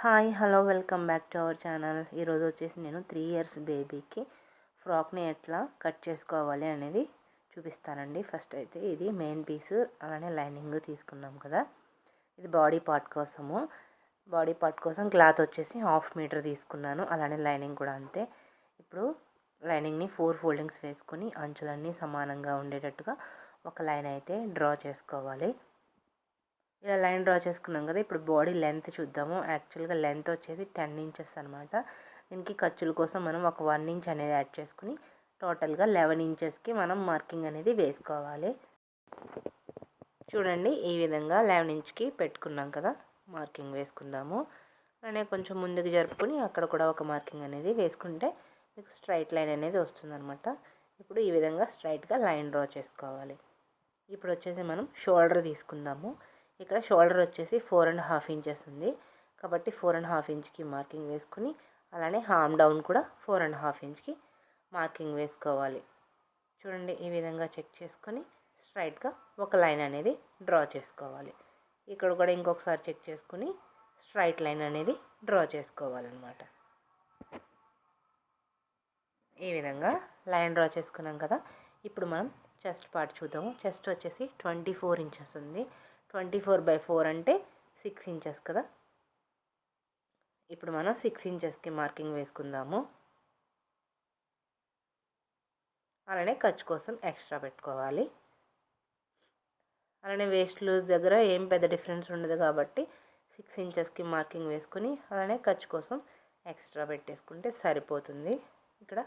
Hi hello welcome back to our channel. ఈరోజు వచ్చేసి నేను త్రీ ఇయర్స్ బేబీకి ఫ్రాక్ని ఎట్లా కట్ చేసుకోవాలి అనేది చూపిస్తానండి. ఫస్ట్ అయితే ఇది మెయిన్ పీస్ అలానే లైనింగ్ తీసుకున్నాం కదా. ఇది బాడీ పార్ట్ కోసము. బాడీ పార్ట్ కోసం క్లాత్ వచ్చేసి హాఫ్ మీటర్ తీసుకున్నాను అలానే లైనింగ్ కూడా అంతే. ఇప్పుడు లైనింగ్ని ఫోర్ ఫోల్డింగ్స్ వేసుకొని అంచులన్నీ సమానంగా ఉండేటట్టుగా ఒక లైన్ అయితే డ్రా చేసుకోవాలి. ఇలా లైన్ డ్రా చేసుకున్నాం కదా ఇప్పుడు బాడీ లెంత్ చూద్దాము. యాక్చువల్గా లెంత్ వచ్చేసి టెన్ ఇంచెస్ అనమాట దీనికి ఖర్చుల కోసం మనం ఒక వన్ ఇంచ్ అనేది యాడ్ చేసుకుని టోటల్గా లెవెన్ ఇంచెస్కి మనం మార్కింగ్ అనేది వేసుకోవాలి. చూడండి ఈ విధంగా లెవెన్ ఇంచ్కి పెట్టుకున్నాం కదా మార్కింగ్ వేసుకుందాము. అలానే కొంచెం ముందుకు జరుపుకొని అక్కడ కూడా ఒక మార్కింగ్ అనేది వేసుకుంటే మీకు స్ట్రైట్ లైన్ అనేది వస్తుందన్నమాట. ఇప్పుడు ఈ విధంగా స్ట్రైట్గా లైన్ డ్రా చేసుకోవాలి. ఇప్పుడు వచ్చేసి మనం షోల్డర్ తీసుకుందాము. ఇక్కడ షోల్డర్ వచ్చేసి ఫోర్ అండ్ హాఫ్ ఇంచెస్ ఉంది. కాబట్టి ఫోర్ అండ్ హాఫ్ ఇంచ్కి మార్కింగ్ వేసుకుని అలానే హామ్ డౌన్ కూడా ఫోర్ అండ్ హాఫ్ ఇంచ్కి మార్కింగ్ వేసుకోవాలి. చూడండి ఈ విధంగా చెక్ చేసుకొని స్ట్రైట్గా ఒక లైన్ అనేది డ్రా చేసుకోవాలి. ఇక్కడ కూడా ఇంకొకసారి చెక్ చేసుకుని స్ట్రైట్ లైన్ అనేది డ్రా చేసుకోవాలన్నమాట. ఈ విధంగా లైన్ డ్రా చేసుకున్నాం కదా. ఇప్పుడు మనం చెస్ట్ పార్ట్ చూద్దాము. చెస్ట్ వచ్చేసి ట్వంటీ ఫోర్ ఇంచెస్ ఉంది. ట్వంటీ ఫోర్ బై ఫోర్ అంటే సిక్స్ ఇంచెస్ కదా? ఇప్పుడు మనం సిక్స్ ఇంచెస్కి మార్కింగ్ వేసుకుందాము. అలానే ఖర్చు కోసం ఎక్స్ట్రా పెట్టుకోవాలి. అలానే వేస్ట్ లూజ్ దగ్గర ఏం పెద్ద డిఫరెన్స్ ఉండదు కాబట్టి సిక్స్ ఇంచెస్కి మార్కింగ్ వేసుకుని అలానే ఖర్చు కోసం ఎక్స్ట్రా పెట్టేసుకుంటే సరిపోతుంది. ఇక్కడ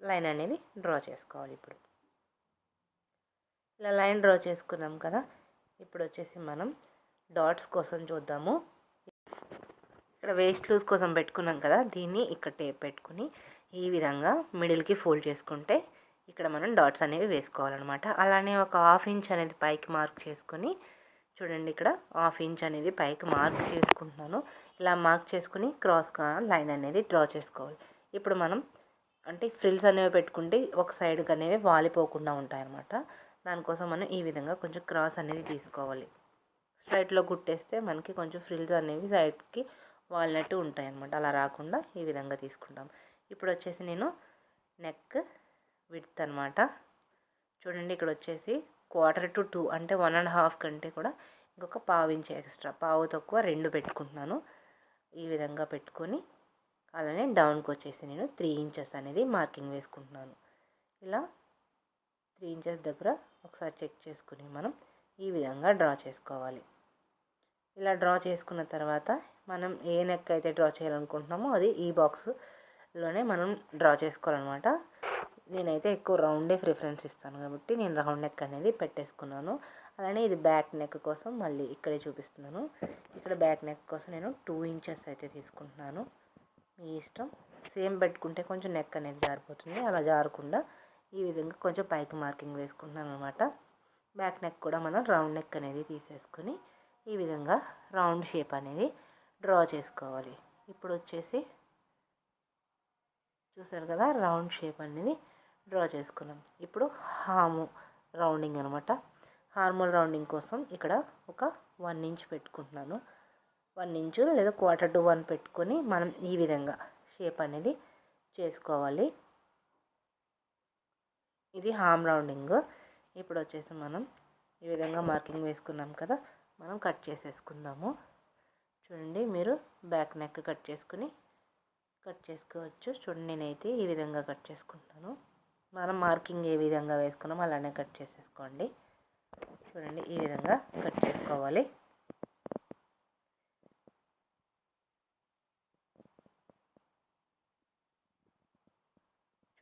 లైన్ అనేది డ్రా చేసుకోవాలి ఇప్పుడు. ఇలా లైన్ డ్రా చేసుకున్నాం కదా? ఇప్పుడు వచ్చేసి మనం డాట్స్ కోసం చూద్దాము. ఇక్కడ వేస్ట్ లూజ్ కోసం పెట్టుకున్నాం కదా దీన్ని ఇక్కడ టేప్ పెట్టుకుని ఈ విధంగా మిడిల్కి ఫోల్డ్ చేసుకుంటే ఇక్కడ మనం డాట్స్ అనేవి వేసుకోవాలన్నమాట. అలానే ఒక హాఫ్ ఇంచ్ అనేది పైకి మార్క్ చేసుకొని చూడండి ఇక్కడ హాఫ్ ఇంచ్ అనేది పైకి మార్క్ చేసుకుంటున్నాను. ఇలా మార్క్ చేసుకుని క్రాస్గా లైన్ అనేది డ్రా చేసుకోవాలి. ఇప్పుడు మనం అంటే ఫ్రిల్స్ అనేవి పెట్టుకుంటే ఒక సైడ్కి అనేవి వాలిపోకుండా ఉంటాయన్నమాట. దానికోసం మనం ఈ విధంగా కొంచెం క్రాస్ అనేది తీసుకోవాలి. స్ట్రైట్లో కుట్టేస్తే మనకి కొంచెం ఫ్రిల్స్ అనేవి సైడ్కి వాలినట్టు ఉంటాయి అన్నమాట అలా రాకుండా ఈ విధంగా తీసుకుంటాం. ఇప్పుడు వచ్చేసి నేను నెక్ విడ్త్ అనమాట చూడండి ఇక్కడ వచ్చేసి క్వార్టర్ టు టూ అంటే వన్ అండ్ హాఫ్ కంటే కూడా ఇంకొక పావు ఇంచ్ ఎక్స్ట్రా పావు తక్కువ రెండు పెట్టుకుంటున్నాను. ఈ విధంగా పెట్టుకొని అలానే డౌన్కి వచ్చేసి నేను త్రీ ఇంచెస్ అనేది మార్కింగ్ వేసుకుంటున్నాను. ఇలా త్రీ ఇంచెస్ దగ్గర ఒకసారి చెక్ చేసుకుని మనం ఈ విధంగా డ్రా చేసుకోవాలి. ఇలా డ్రా చేసుకున్న తర్వాత మనం ఏ నెక్ అయితే డ్రా చేయాలనుకుంటున్నామో అది ఈ బాక్స్లోనే మనం డ్రా చేసుకోవాలన్నమాట. నేనైతే ఎక్కువ రౌండే ప్రిఫరెన్స్ ఇస్తాను కాబట్టి నేను రౌండ్ నెక్ అనేది పెట్టేసుకున్నాను. అలానే ఇది బ్యాక్ నెక్ కోసం మళ్ళీ ఇక్కడే చూపిస్తున్నాను. ఇక్కడ బ్యాక్ నెక్ కోసం నేను టూ ఇంచెస్ అయితే తీసుకుంటున్నాను. మీ ఇష్టం. సేమ్ పెట్టుకుంటే కొంచెం నెక్ అనేది జారిపోతుంది. అలా జారకుండా ఈ విధంగా కొంచెం పైకి మార్కింగ్ వేసుకుంటున్నాను అనమాట బ్యాక్ నెక్ కూడా మనం రౌండ్ నెక్ అనేది తీసేసుకొని ఈ విధంగా రౌండ్ షేప్ అనేది డ్రా చేసుకోవాలి. ఇప్పుడు వచ్చేసి చూసారు కదా రౌండ్ షేప్ అనేది డ్రా చేసుకున్నాం. ఇప్పుడు హాము రౌండింగ్ అనమాట హార్మల్ రౌండింగ్ కోసం ఇక్కడ ఒక వన్ ఇంచ్ పెట్టుకుంటున్నాను. వన్ ఇంచు లేదా క్వార్టర్ టు వన్ పెట్టుకొని మనం ఈ విధంగా షేప్ అనేది చేసుకోవాలి. ఇది హామ్ రౌండింగ్. ఇప్పుడు వచ్చేసి మనం ఈ విధంగా మార్కింగ్ వేసుకున్నాం కదా మనం కట్ చేసేసుకుందాము. చూడండి మీరు బ్యాక్ నెక్ కట్ చేసుకుని కట్ చేసుకోవచ్చు. చూడండి నేనైతే ఈ విధంగా కట్ చేసుకుంటాను. మనం మార్కింగ్ ఏ విధంగా వేసుకున్నాం అలానే కట్ చేసేసుకోండి. చూడండి ఈ విధంగా కట్ చేసుకోవాలి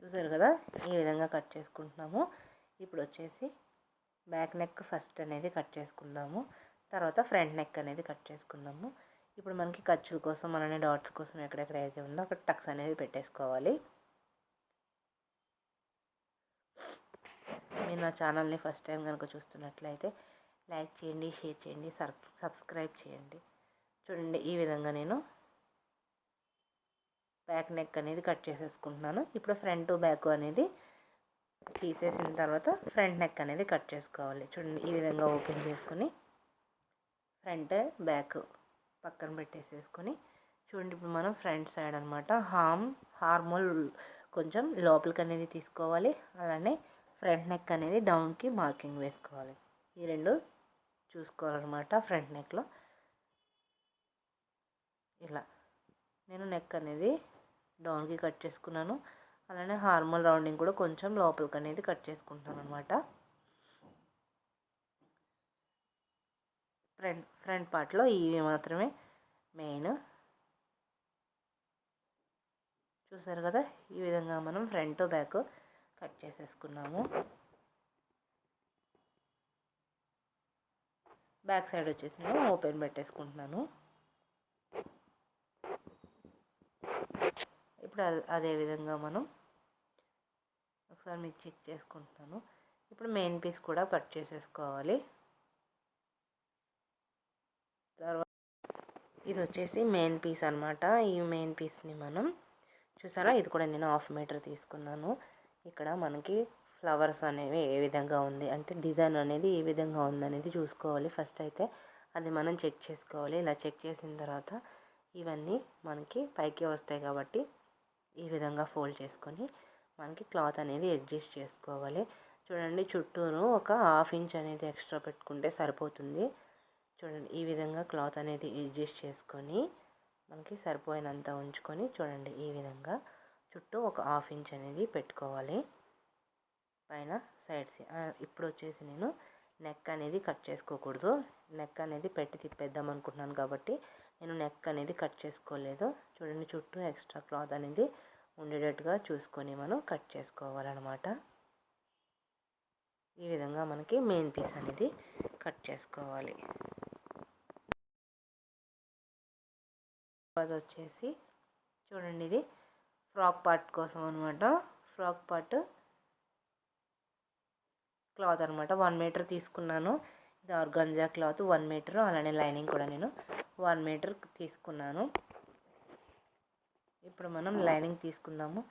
చూసారు కదా ఈ విధంగా కట్ చేసుకుంటున్నాము. ఇప్పుడు వచ్చేసి బ్యాక్ నెక్ ఫస్ట్ అనేది కట్ చేసుకుందాము. తర్వాత ఫ్రంట్ నెక్ అనేది కట్ చేసుకుందాము. ఇప్పుడు మనకి ఖర్చుల కోసం అలానే డాట్స్ కోసం ఎక్కడెక్కడ అయితే ఉందో అక్కడ టక్స్ అనేది పెట్టేసుకోవాలి. మీరు నా ఛానల్ని ఫస్ట్ టైం కనుక చూస్తున్నట్లయితే లైక్ చేయండి షేర్ చేయండి సబ్స్క్రైబ్ చేయండి. చూడండి ఈ విధంగా నేను బ్యాక్ నెక్ అనేది కట్ చేసేసుకుంటున్నాను. ఇప్పుడు ఫ్రంట్ బ్యాక్ అనేది తీసేసిన తర్వాత ఫ్రంట్ నెక్ అనేది కట్ చేసుకోవాలి. చూడండి ఈ విధంగా ఓపెన్ చేసుకుని ఫ్రంట్ బ్యాక్ పక్కన పెట్టేసేసుకొని చూడండి ఇప్పుడు మనం ఫ్రంట్ సైడ్ అనమాట హామ్ హార్మోల్ కొంచెం లోపలికి అనేది తీసుకోవాలి. అలానే ఫ్రంట్ నెక్ అనేది డౌన్కి మార్కింగ్ వేసుకోవాలి. ఈ రెండు చూసుకోవాలన్నమాట ఫ్రంట్ నెక్లో ఇలా. నేను నెక్ అనేది డౌన్కి కట్ చేసుకున్నాను. అలానే హార్మల్ రౌండింగ్ కూడా కొంచెం లోపలికి అనేది కట్ చేసుకుంటాను అనమాట ఫ్రంట్ ఫ్రంట్ పార్ట్లో ఇవి మాత్రమే మెయిన్. చూసారు కదా? ఈ విధంగా మనం ఫ్రంట్ బ్యాక్ కట్ చేసేసుకున్నాము. బ్యాక్ సైడ్ వచ్చేసి నేను ఓపెన్ పెట్టేసుకుంటున్నాను. ఇప్పుడు అదే విధంగా మనం ఒకసారి మీకు చెక్ చేసుకుంటున్నాను ఇప్పుడు మెయిన్ పీస్ కూడా కట్ చేసేసుకోవాలి. తర్వాత ఇది వచ్చేసి మెయిన్ పీస్ అనమాట ఈ మెయిన్ పీస్ని మనం చూసారా? ఇది కూడా నేను హాఫ్ మీటర్ తీసుకున్నాను. ఇక్కడ మనకి ఫ్లవర్స్ అనేవి ఏ విధంగా ఉంది అంటే డిజైన్ అనేది ఏ విధంగా ఉందనేది చూసుకోవాలి. ఫస్ట్ అయితే అది మనం చెక్ చేసుకోవాలి. ఇలా చెక్ చేసిన తర్వాత ఇవన్నీ మనకి పైకి వస్తాయి కాబట్టి ఈ విధంగా ఫోల్డ్ చేసుకొని మనకి క్లాత్ అనేది అడ్జస్ట్ చేసుకోవాలి. చూడండి చుట్టూరు ఒక హాఫ్ ఇంచ్ అనేది ఎక్స్ట్రా పెట్టుకుంటే సరిపోతుంది. చూడండి ఈ విధంగా క్లాత్ అనేది అడ్జస్ట్ చేసుకొని మనకి సరిపోయినంత ఉంచుకొని చూడండి ఈ విధంగా చుట్టూ ఒక హాఫ్ ఇంచ్ అనేది పెట్టుకోవాలి. పైన సైడ్స్ ఇప్పుడు వచ్చేసి నేను నెక్ అనేది కట్ చేసుకోకూడదు. నెక్ అనేది పెట్టి తిప్పేద్దాం అనుకుంటున్నాను కాబట్టి నేను నెక్ అనేది కట్ చేసుకోలేదు. చూడండి చుట్టూ ఎక్స్ట్రా క్లాత్ అనేది ఉండేటట్టుగా చూసుకొని మనం కట్ చేసుకోవాలన్నమాట. ఈ విధంగా మనకి మెయిన్ పీస్ అనేది కట్ చేసుకోవాలి. అది వచ్చేసి చూడండి ఇది ఫ్రాక్ పార్ట్ కోసం అనమాట ఫ్రాక్ పార్ట్ క్లాత్ అనమాట వన్ మీటర్ తీసుకున్నాను. ఇది ఆర్గాన్జా క్లాత్ వన్ మీటర్. అలానే లైనింగ్ కూడా నేను వన్ మీటర్ తీసుకున్నాను. ఇప్పుడు మనం లైనింగ్ తీసుకుందాము.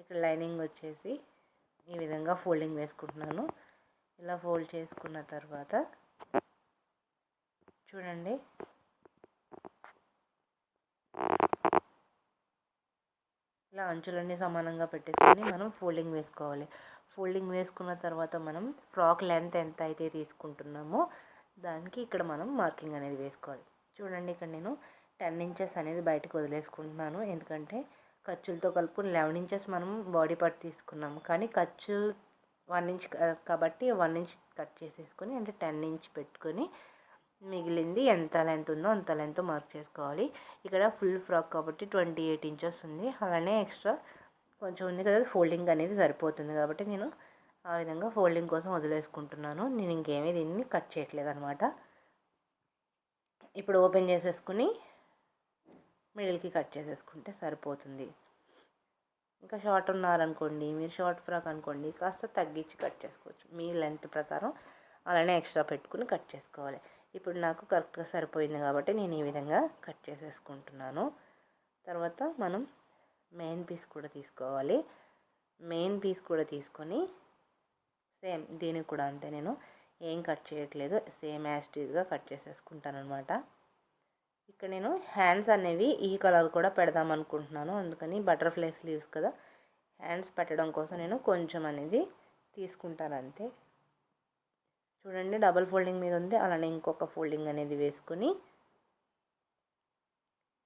ఇక్కడ లైనింగ్ వచ్చేసి ఈ విధంగా ఫోల్డింగ్ వేసుకుంటున్నాను. ఇలా ఫోల్డ్ చేసుకున్న తర్వాత చూడండి. ఇలా అంచులన్నీ సమానంగా పెట్టేసుకొని మనం ఫోల్డింగ్ వేసుకోవాలి. ఫోల్డింగ్ వేసుకున్న తర్వాత మనం ఫ్రాక్ లెంత్ ఎంత అయితే తీసుకుంటున్నామో దానికి ఇక్కడ మనం మార్కింగ్ అనేది వేసుకోవాలి. చూడండి ఇక్కడ నేను టెన్ ఇంచెస్ అనేది బయటకు వదిలేసుకుంటున్నాను. ఎందుకంటే ఖర్చులతో కలుపుకుని లెవెన్ ఇంచెస్ మనం బాడీ పార్ట్ తీసుకున్నాము. కానీ ఖర్చు వన్ ఇంచ్ కాబట్టి వన్ ఇంచ్ కట్ చేసేసుకొని అంటే టెన్ ఇంచ్ పెట్టుకొని మిగిలింది ఎంత లెంత్ ఉందో అంత లెంత్ మార్క్ చేసుకోవాలి. ఇక్కడ ఫుల్ ఫ్రాక్ కాబట్టి ట్వంటీ ఎయిట్ ఇంచెస్ ఉంది. అలానే ఎక్స్ట్రా కొంచెం ఉంది కదా ఫోల్డింగ్ అనేది సరిపోతుంది కాబట్టి నేను ఆ విధంగా ఫోల్డింగ్ కోసం వదిలేసుకుంటున్నాను. నేను ఇంకేమీ దీన్ని కట్ చేయట్లేదు అనమాట ఇప్పుడు ఓపెన్ చేసేసుకుని మిడిల్కి కట్ చేసేసుకుంటే సరిపోతుంది. ఇంకా షార్ట్ ఉన్నారనుకోండి మీరు షార్ట్ ఫ్రాక్ అనుకోండి కాస్త తగ్గించి కట్ చేసుకోవచ్చు. మీ లెంత్ ప్రకారం అలానే ఎక్స్ట్రా పెట్టుకుని కట్ చేసుకోవాలి. ఇప్పుడు నాకు కరెక్ట్గా సరిపోయింది కాబట్టి నేను ఈ విధంగా కట్ చేసేసుకుంటున్నాను. తర్వాత మనం మెయిన్ పీస్ కూడా తీసుకోవాలి. మెయిన్ పీస్ కూడా తీసుకొని సేమ్ దీనికి కూడా అంతే నేను ఏం కట్ చేయట్లేదు సేమ్ యాస్టీజ్గా కట్ చేసేసుకుంటాను అనమాట ఇక్కడ నేను హ్యాండ్స్ అనేవి ఈ కలర్ కూడా పెడదాం అనుకుంటున్నాను. అందుకని బటర్ఫ్లై స్లీవ్స్ కదా. హ్యాండ్స్ పెట్టడం కోసం నేను కొంచెం అనేది తీసుకుంటాను అంతే. చూడండి డబల్ ఫోల్డింగ్ మీద ఉంది. అలానే ఇంకొక ఫోల్డింగ్ అనేది వేసుకుని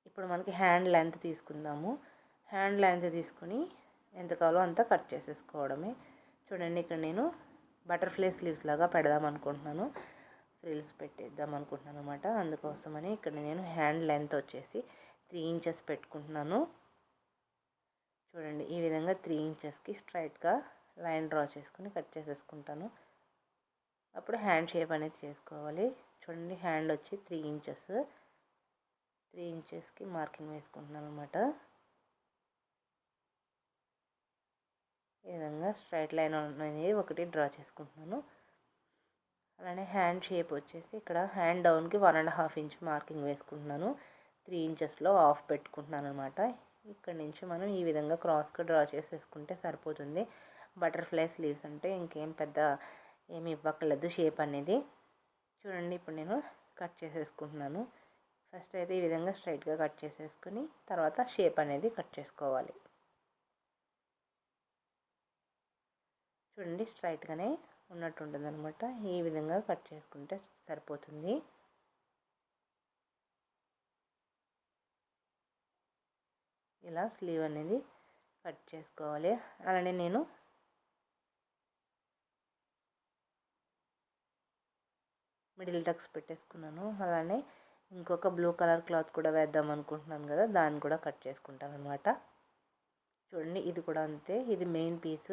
ఇప్పుడు మనకి హ్యాండ్ లెంత్ తీసుకుందాము. హ్యాండ్ లెంత్ తీసుకుని ఎంత కావాలో అంత కట్ చేసేసుకోవడమే. చూడండి ఇక్కడ నేను బటర్ఫ్లై స్లీవ్స్ లాగా పెడదాం అనుకుంటున్నాను. రీల్స్ పెట్టేద్దాం అనుకుంటున్నాను అనమాట అందుకోసమని ఇక్కడ నేను హ్యాండ్ లెంత్ వచ్చేసి త్రీ ఇంచెస్ పెట్టుకుంటున్నాను. చూడండి ఈ విధంగా త్రీ ఇంచెస్కి స్ట్రైట్గా లైన్ డ్రా చేసుకుని కట్ చేసేసుకుంటాను. అప్పుడు హ్యాండ్ షేప్ అనేది చేసుకోవాలి. చూడండి హ్యాండ్ వచ్చి త్రీ ఇంచెస్ త్రీ ఇంచెస్కి మార్కింగ్ వేసుకుంటున్నాను అనమాట ఈ విధంగా స్ట్రైట్ లైన్ అనేది ఒకటి డ్రా చేసుకుంటున్నాను. అలానే హ్యాండ్ షేప్ వచ్చేసి ఇక్కడ hand డౌన్కి one and half inch marking వేసుకుంటున్నాను. త్రీ ఇంచెస్లో ఆఫ్ పెట్టుకుంటున్నాను అనమాట ఇక్కడ నుంచి మనం ఈ విధంగా క్రాస్గా డ్రా చేసేసుకుంటే సరిపోతుంది. బటర్ఫ్లై స్లీవ్స్ అంటే ఇంకేం పెద్ద ఏమి ఇవ్వక్కర్లేదు షేప్ అనేది. చూడండి ఇప్పుడు నేను కట్ చేసేసుకుంటున్నాను. ఫస్ట్ అయితే ఈ విధంగా స్ట్రైట్గా కట్ చేసేసుకుని తర్వాత షేప్ అనేది కట్ చేసుకోవాలి. చూడండి స్ట్రైట్గానే ఉన్నట్టు ఉంటుంది అనమాట ఈ విధంగా కట్ చేసుకుంటే సరిపోతుంది. ఇలా స్లీవ్ అనేది కట్ చేసుకోవాలి. అలానే నేను మిడిల్ టక్స్ పెట్టేసుకున్నాను. అలానే ఇంకొక బ్లూ కలర్ క్లాత్ కూడా వేద్దాం అనుకుంటున్నాను కదా దాన్ని కూడా కట్ చేసుకుంటాను అనమాట చూడండి ఇది కూడా అంతే. ఇది main piece.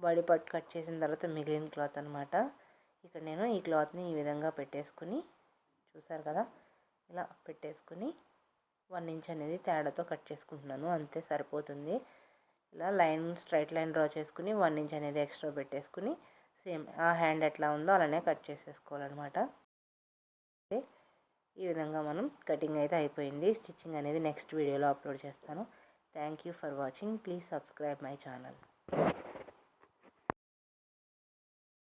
Body part cut చేసిన తర్వాత మిగిలిన క్లాత్ అనమాట ఇక్కడ నేను ఈ క్లాత్ని ఈ విధంగా పెట్టేసుకుని చూసారు కదా? ఇలా పెట్టేసుకుని వన్ ఇంచ్ అనేది తేడాతో కట్ చేసుకుంటున్నాను. అంతే సరిపోతుంది. ఇలా లైన్ స్ట్రైట్ లైన్ డ్రా చేసుకుని వన్ ఇంచ్ అనేది ఎక్స్ట్రా పెట్టేసుకుని సేమ్ ఆ హ్యాండ్ ఎట్లా ఉందో అలానే కట్ చేసేసుకోవాలన్నమాట. ఈ విధంగా మనం కటింగ్ అయితే అయిపోయింది. స్టిచ్చింగ్ అనేది నెక్స్ట్ వీడియోలో అప్లోడ్ చేస్తాను. Thank you for watching. Please subscribe my channel.